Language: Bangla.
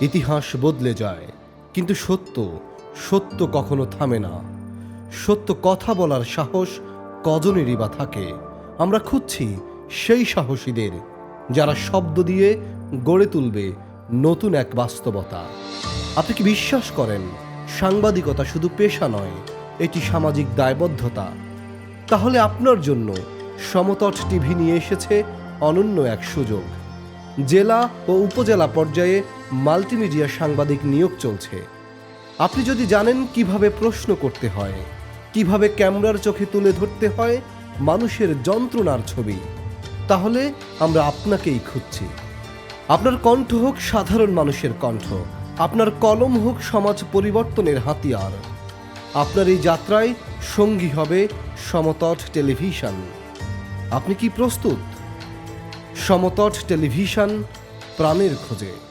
ইতিহাস বদলে যায়। কিন্তু সত্য সত্য কখনো থামে না। সত্য কথা বলার সাহস কজনেরই বা থাকে। আমরা খুঁজছি সেই সাহসীদের, যারা শব্দ দিয়ে গড়ে তুলবে নতুন এক বাস্তবতা। আপনি কি বিশ্বাস করেন, সাংবাদিকতা শুধু পেশা নয়, এটি সামাজিক দায়বদ্ধতা? তাহলে আপনার জন্য সমতট টিভি নিয়ে এসেছে অনন্য এক সুযোগ। জেলা ও উপজেলা পর্যায়ে মাল্টিমিডিয়া সাংবাদিক নিয়োগ চলছে। আপনি যদি জানেন কীভাবে প্রশ্ন করতে হয়, কীভাবে ক্যামেরার চোখে তুলে ধরতে হয় মানুষের যন্ত্রণার ছবি, তাহলে আমরা আপনাকেই খুঁজছি। আপনার কণ্ঠ হোক সাধারণ মানুষের কণ্ঠ, আপনার কলম হোক সমাজ পরিবর্তনের হাতিয়ার, আপনার এই যাত্রায় সঙ্গী হবে সমতট টেলিভিশন। আপনি কি প্রস্তুত? সমতট টেলিভিশন প্রাণের খোঁজে।